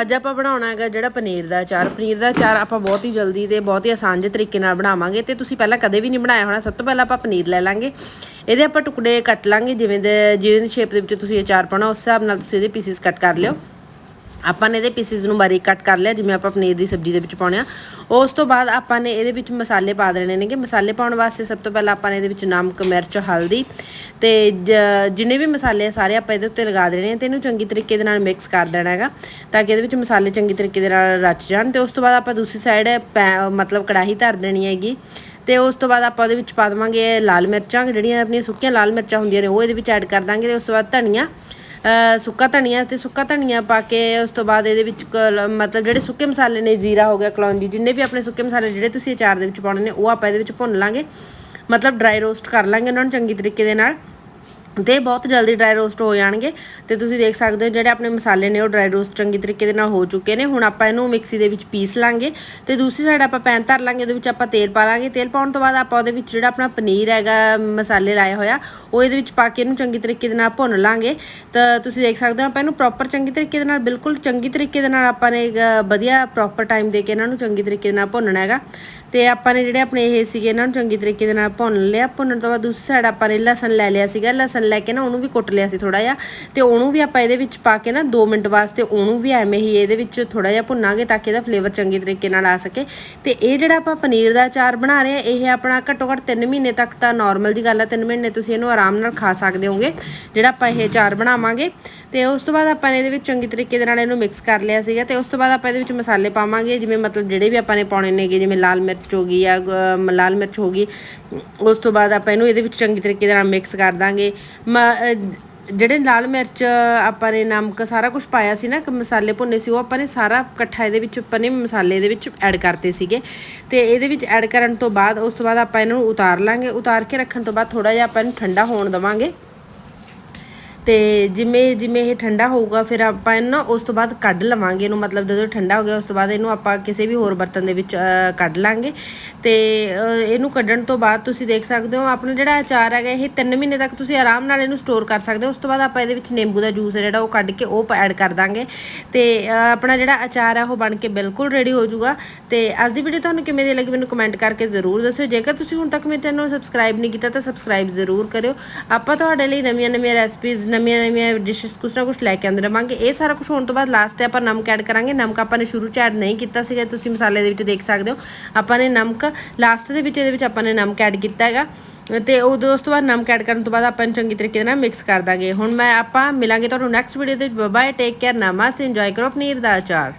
ਅੱਜ ਆਪਾਂ ਬਣਾਉਣਾ ਹੈਗਾ ਜਿਹੜਾ ਪਨੀਰ ਦਾ ਅਚਾਰ। ਪਨੀਰ ਦਾ ਅਚਾਰ ਆਪਾਂ ਬਹੁਤ ਹੀ ਜਲਦੀ ਤੇ ਬਹੁਤ ਹੀ ਆਸਾਨ ਜਿਹੇ ਤਰੀਕੇ ਨਾਲ ਬਣਾਵਾਂਗੇ ਤੇ ਤੁਸੀਂ ਪਹਿਲਾਂ ਕਦੇ ਵੀ ਨਹੀਂ ਬਣਾਇਆ ਹੋਣਾ। ਸਭ ਤੋਂ ਪਹਿਲਾਂ ਆਪਾਂ ਪਨੀਰ ਲੈ ਲਾਂਗੇ। ਇਹਦੇ ਆਪਾਂ ਟੁਕੜੇ ਕੱਟ ਲਾਂਗੇ, ਜਿਵੇਂ ਦੇ ਜਿਵੇਂ ਦੀ ਸ਼ੇਪ ਦੇ ਵਿੱਚ ਤੁਸੀਂ ਅਚਾਰ ਪਾਉਣਾ, ਉਸ ਹਿਸਾਬ ਨਾਲ ਤੁਸੀਂ ਇਹਦੇ ਪੀਸਿਸ ਕੱਟ ਕਰ ਲਿਓ। ਆਪਾਂ ਨੇ ਇਹਦੇ ਪੀਸਿਸ ਨੂੰ ਬਾਰੀਕ ਕੱਟ ਕਰ ਲਿਆ, ਜਿਵੇਂ ਆਪਾਂ ਪਨੀਰ ਦੀ ਸਬਜ਼ੀ ਦੇ ਵਿੱਚ ਪਾਉਣੇ ਆ। ਉਸ ਤੋਂ ਬਾਅਦ ਆਪਾਂ ਨੇ ਇਹਦੇ ਵਿੱਚ ਮਸਾਲੇ ਪਾ ਦੇਣੇ ਨੇਗੇ। ਮਸਾਲੇ ਪਾਉਣ ਵਾਸਤੇ ਸਭ ਤੋਂ ਪਹਿਲਾਂ ਆਪਾਂ ਨੇ ਇਹਦੇ ਵਿੱਚ ਨਮਕ, ਮਿਰਚ, ਹਲਦੀ ਤੇ ਜਿੰਨੇ ਵੀ ਮਸਾਲੇ ਆ, ਸਾਰੇ ਆਪਾਂ ਇਹਦੇ ਉੱਤੇ ਲਗਾ ਦੇਣੇ ਆ ਤੇ ਇਹਨੂੰ ਚੰਗੀ ਤਰੀਕੇ ਦੇ ਨਾਲ ਮਿਕਸ ਕਰ ਦੇਣਾ ਹੈਗਾ, ਤਾਂ ਕਿ ਇਹਦੇ ਵਿੱਚ ਮਸਾਲੇ ਚੰਗੀ ਤਰੀਕੇ ਦੇ ਨਾਲ ਰਚ ਜਾਣ ਤੇ ਉਸ ਤੋਂ ਬਾਅਦ ਆਪਾਂ ਦੂਸਰੀ ਸਾਈਡ ਮਤਲਬ ਕੜਾਹੀ ਧਰ ਦੇਣੀ ਹੈਗੀ ਤੇ ਉਸ ਤੋਂ ਬਾਅਦ ਆਪਾਂ ਉਹਦੇ ਵਿੱਚ ਪਾ ਦੇਵਾਂਗੇ ਲਾਲ ਮਿਰਚਾਂ, ਜਿਹੜੀਆਂ ਆਪਣੀਆਂ ਸੁੱਕੀਆਂ ਲਾਲ ਮਿਰਚਾਂ ਹੁੰਦੀਆਂ ਨੇ, ਉਹ ਇਹਦੇ ਵਿੱਚ ਐਡ ਕਰ ਦਾਂਗੇ ਤੇ ਉਸ ਤੋਂ ਬਾਅਦ ਧਨੀਆ ਸੁੱਕਾ ਧਨੀਆ ਤੇ ਸੁੱਕਾ ਧਨੀਆ ਪਾ ਕੇ ਉਸ ਤੋਂ ਬਾਅਦ ਇਹਦੇ ਵਿੱਚ ਕ- ਮਤਲਬ ਜਿਹੜੇ ਸੁੱਕੇ ਮਸਾਲੇ ਨੇ, ਜੀਰਾ ਹੋ ਗਿਆ, ਕਲੌਂਜੀ, ਜਿੰਨੇ ਵੀ ਆਪਣੇ ਸੁੱਕੇ ਮਸਾਲੇ ਜਿਹੜੇ ਤੁਸੀਂ ਅਚਾਰ ਦੇ ਵਿੱਚ ਪਾਉਣੇ ਨੇ, ਉਹ ਆਪਾਂ ਇਹਦੇ ਵਿੱਚ ਭੁੰਨ ਲਾਂਗੇ। ਮਤਲਬ ਡਰਾਈ ਰੋਸਟ ਕਰ ਲਾਂਗੇ ਉਹਨਾਂ ਨੂੰ ਚੰਗੀ ਤਰੀਕੇ ਦੇ ਨਾਲ। ਤੇ ਬਹੁਤ ਜਲਦੀ ਡਰਾਈ ਰੋਸਟ ਹੋ ਜਾਣਗੇ। ਤੇ ਤੁਸੀਂ ਦੇਖ ਸਕਦੇ ਹੋ ਜਿਹੜੇ ਆਪਣੇ ਮਸਾਲੇ ਨੇ ਉਹ ਡਰਾਈ ਰੋਸਟ ਚੰਗੀ ਤਰੀਕੇ ਦੇ ਨਾਲ ਹੋ ਚੁੱਕੇ ਨੇ। ਹੁਣ ਆਪਾਂ ਇਹਨੂੰ ਮਿਕਸੀ ਦੇ ਵਿੱਚ ਪੀਸ ਲਾਂਗੇ। ਤੇ ਦੂਸਰੀ ਸਾਈਡ ਆਪਾਂ ਪੈਨ ਧਰ ਲਾਂਗੇ, ਉਹਦੇ ਵਿੱਚ ਆਪਾਂ ਤੇਲ ਪਾ ਲਾਂਗੇ। ਤੇਲ ਪਾਉਣ ਤੋਂ ਬਾਅਦ ਆਪਾਂ ਉਹਦੇ ਵਿੱਚ ਜਿਹੜਾ ਆਪਣਾ ਪਨੀਰ ਹੈਗਾ, ਮਸਾਲੇ ਲਾਇਆ ਹੋਇਆ, ਉਹ ਇਹਦੇ ਵਿੱਚ ਪਾ ਕੇ ਇਹਨੂੰ ਚੰਗੀ ਤਰੀਕੇ ਦੇ ਨਾਲ ਭੁੰਨ ਲਾਂਗੇ। ਤਾਂ ਤੁਸੀਂ ਦੇਖ ਸਕਦੇ ਹੋ ਆਪਾਂ ਇਹਨੂੰ ਪ੍ਰੋਪਰ ਚੰਗੀ ਤਰੀਕੇ ਦੇ ਨਾਲ, ਬਿਲਕੁਲ ਚੰਗੀ ਤਰੀਕੇ ਦੇ ਨਾਲ ਆਪਾਂ ਨੇ ਵਧੀਆ ਪ੍ਰੋਪਰ ਟਾਈਮ ਦੇ ਕੇ ਇਹਨਾਂ ਨੂੰ ਚੰਗੀ ਤਰੀਕੇ ਦੇ ਨਾਲ ਭੁੰਨਣਾ ਹੈਗਾ। ਤੇ ਆਪਾਂ ਨੇ ਜਿਹੜੇ ਆਪਣੇ ਇਹ ਸੀਗੇ, ਇਹਨਾਂ ਨੂੰ ਚੰਗੀ ਤਰੀਕੇ ਦੇ ਨਾਲ ਭੁੰਨ ਲਿਆ। ਭੁੰਨਣ ਤੋਂ ਬਾਅਦ ਦੂਸਰੀ ਸਾਈਡ ਆਪਾਂ ਨੇ ਲਸਣ ਲੈ ਲਿਆ ਸੀਗਾ। ਲਸਣ ਲੈ ਕੇ ਨਾ ਉਹਨੂੰ ਵੀ ਕੁੱਟ ਲਿਆ ਸੀ ਥੋੜਾ ਜਿਹਾ ਤੇ ਉਹਨੂੰ ਵੀ ਆਪਾਂ ਇਹਦੇ ਵਿੱਚ ਪਾ ਕੇ ਨਾ 2 ਮਿੰਟ ਵਾਸਤੇ ਉਹਨੂੰ ਵੀ ਐਵੇਂ ਹੀ ਇਹਦੇ ਵਿੱਚ ਥੋੜਾ ਜਿਹਾ ਭੁੰਨਾਂਗੇ ਤਾਂ ਕਿ ਇਹਦਾ ਫਲੇਵਰ ਚੰਗੇ ਤਰੀਕੇ ਨਾਲ ਆ ਸਕੇ। ਤੇ ਇਹ ਜਿਹੜਾ ਆਪਾਂ ਪਨੀਰ ਦਾ ਅਚਾਰ ਬਣਾ ਰਹੇ ਆ ਇਹ ਆਪਣਾ ਘੱਟੋ ਘੱਟ 3 ਮਹੀਨੇ ਤੱਕ ਤਾਂ ਨਾਰਮਲ ਜੀ ਗੱਲ ਆ 3 ਮਹੀਨੇ ਤੁਸੀਂ ਇਹਨੂੰ ਆਰਾਮ ਨਾਲ ਖਾ ਸਕਦੇ ਹੋਗੇ, ਜਿਹੜਾ ਆਪਾਂ ਇਹ ਅਚਾਰ ਬਣਾਵਾਂਗੇ। ਤੇ ਉਸ ਤੋਂ ਬਾਅਦ ਆਪਾਂ ਨੇ ਇਹਦੇ ਵਿੱਚ ਚੰਗੀ ਤਰੀਕੇ ਦੇ ਨਾਲ ਇਹਨੂੰ ਮਿਕਸ ਕਰ ਲਿਆ ਸੀਗਾ ਤੇ ਉਸ ਤੋਂ ਬਾਅਦ ਆਪਾਂ ਇਹਦੇ ਵਿੱਚ ਮਸਾਲੇ ਪਾਵਾਂਗੇ, ਜਿਵੇਂ ਮਤਲਬ ਜਿਹੜੇ ਵੀ ਆਪਾਂ ਨੇ ਪਾਉਣੇ ਨੇਗੇ ਜਿਵੇਂ ਲਾਲ ਮਿਰਚ ਹੋ ਗਈ ਜਾਂ ਗ- ਲਾਲ ਮਿਰਚ ਹੋ ਗਈ, ਉਸ ਤੋਂ ਬਾਅਦ ਆਪਾਂ ਇਹਨੂੰ ਇਹਦੇ ਵਿੱਚ ਚੰਗੀ ਤਰੀਕੇ ਦੇ ਨਾਲ ਮਿਕਸ ਕਰ ਦਾਂਗੇ। ਜਿਹੜੇ ਲਾਲ ਮਿਰਚ ਆਪਾਂ ਨੇ ਨਮਕ ਸਾਰਾ ਕੁਝ ਪਾਇਆ ਸੀ ਨਾ ਕਿ ਮਸਾਲੇ ਭੁੰਨੇ ਸੀ, ਉਹ ਆਪਾਂ ਨੇ ਸਾਰਾ ਇਕੱਠਾ ਇਹਦੇ ਵਿੱਚ, ਆਪਾਂ ਨੇ ਮਸਾਲੇ ਦੇ ਵਿੱਚ ਐਡ ਕਰਤੇ ਸੀਗੇ। ਤੇ ਇਹਦੇ ਵਿੱਚ ਐਡ ਕਰਨ ਤੋਂ ਬਾਅਦ, ਉਸ ਤੋਂ ਬਾਅਦ ਆਪਾਂ ਇਹਨਾਂ ਨੂੰ ਉਤਾਰ ਲਾਂਗੇ। ਉਤਾਰ ਕੇ ਰੱਖਣ ਤੋਂ ਬਾਅਦ ਥੋੜਾ ਜਿਹਾ ਆਪਾਂ ਇਹਨੂੰ ਠੰਡਾ ਹੋਣ ਦਵਾਂਗੇ। ਤੇ ਜਿਵੇਂ ਜਿਵੇਂ ਇਹ ਠੰਡਾ ਹੋਊਗਾ, ਫਿਰ ਆਪਾਂ ਇਹਨੂੰ ਨਾ ਉਸ ਤੋਂ ਬਾਅਦ ਕੱਢ ਲਵਾਂਗੇ ਇਹਨੂੰ, ਮਤਲਬ ਜਦੋਂ ਠੰਡਾ ਹੋ ਗਿਆ, ਉਸ ਤੋਂ ਬਾਅਦ ਇਹਨੂੰ ਆਪਾਂ ਕਿਸੇ ਵੀ ਹੋਰ ਬਰਤਨ ਦੇ ਵਿੱਚ ਕੱਢ ਲਾਂਗੇ। ਤੇ ਇਹਨੂੰ ਕੱਢਣ ਤੋਂ ਬਾਅਦ ਤੁਸੀਂ ਦੇਖ ਸਕਦੇ ਹੋ, ਆਪਣਾ ਜਿਹੜਾ ਅਚਾਰ ਹੈਗਾ, ਇਹ 3 ਮਹੀਨੇ ਤੱਕ ਤੁਸੀਂ ਆਰਾਮ ਨਾਲ ਇਹਨੂੰ ਸਟੋਰ ਕਰ ਸਕਦੇ ਹੋ। ਉਸ ਤੋਂ ਬਾਅਦ ਆਪਾਂ ਇਹਦੇ ਵਿੱਚ ਨਿੰਬੂ ਦਾ ਜੂਸ ਹੈ ਜਿਹੜਾ, ਉਹ ਕੱਢ ਕੇ ਉਹ ਐਡ ਕਰ ਦਾਂਗੇ। ਤੇ ਆਪਣਾ ਜਿਹੜਾ ਅਚਾਰ ਹੈ ਉਹ ਬਣ ਕੇ ਬਿਲਕੁਲ ਰੈਡੀ ਹੋ ਜਾਊਗਾ। ਤੇ ਅੱਜ ਦੀ ਵੀਡੀਓ ਤੁਹਾਨੂੰ ਕਿਵੇਂ ਦੀ ਲੱਗੀ, ਮੈਨੂੰ ਕਮੈਂਟ ਕਰਕੇ ਜ਼ਰੂਰ ਦੱਸਿਓ। ਜੇਕਰ ਤੁਸੀਂ ਹੁਣ ਤੱਕ ਮੇਰੇ ਚੈਨਲ ਨੂੰ ਸਬਸਕ੍ਰਾਈਬ ਨਹੀਂ ਕੀਤਾ, ਤਾਂ ਸਬਸਕ੍ਰਾਈਬ ਜ਼ਰੂਰ ਕਰਿਓ। ਆਪਾਂ ਤੁਹਾਡੇ ਲਈ ਨਵੀਆਂ ਨਵੀਆਂ ਰੈਸਪੀਜ਼ ਨਵੀਆਂ ਨਵੀਆਂ ਡਿਸ਼ਸ ਕੁਛ ਨਾ ਕੁਛ ਲੈ ਕੇ ਆਉਂਦੇ ਰਵਾਂਗੇ। ਇਹ ਸਾਰਾ ਕੁਝ ਹੋਣ ਤੋਂ ਬਾਅਦ ਲਾਸਟ ਤੇ ਆਪਾਂ ਨਮਕ ਐਡ ਕਰਾਂਗੇ। ਨਮਕ ਆਪਾਂ ਨੇ ਸ਼ੁਰੂ ਚ ਐਡ ਨਹੀਂ ਕੀਤਾ ਸੀਗਾ, ਤੁਸੀਂ ਮਸਾਲੇ ਦੇ ਵਿੱਚ ਦੇਖ ਸਕਦੇ ਹੋ। ਆਪਾਂ ਨੇ ਨਮਕ ਲਾਸਟ ਦੇ ਵਿੱਚ, ਇਹਦੇ ਵਿੱਚ ਆਪਾਂ ਨੇ ਨਮਕ ਐਡ ਕੀਤਾ ਹੈਗਾ। ਤੇ ਉਦੋਂ ਉਸ ਤੋਂ ਬਾਅਦ ਨਮਕ ਐਡ ਕਰਨ ਤੋਂ ਬਾਅਦ ਆਪਾਂ ਨੂੰ ਚੰਗੀ ਤਰੀਕੇ ਨਾਲ ਮਿਕਸ ਕਰ ਦਾਂਗੇ। ਹੁਣ ਮੈਂ ਆਪਾਂ ਮਿਲਾਂਗੇ ਤੁਹਾਨੂੰ ਨੈਕਸਟ ਵੀਡੀਓ ਦੇ ਵਿੱਚ ਬਾਏ ਟੇਕ ਕੇਅਰ ਨਮਸਤੇ ਇੰਜੋਏ ਕਰੋ, ਪਨੀਰ ਦਾ ਅਚਾਰ।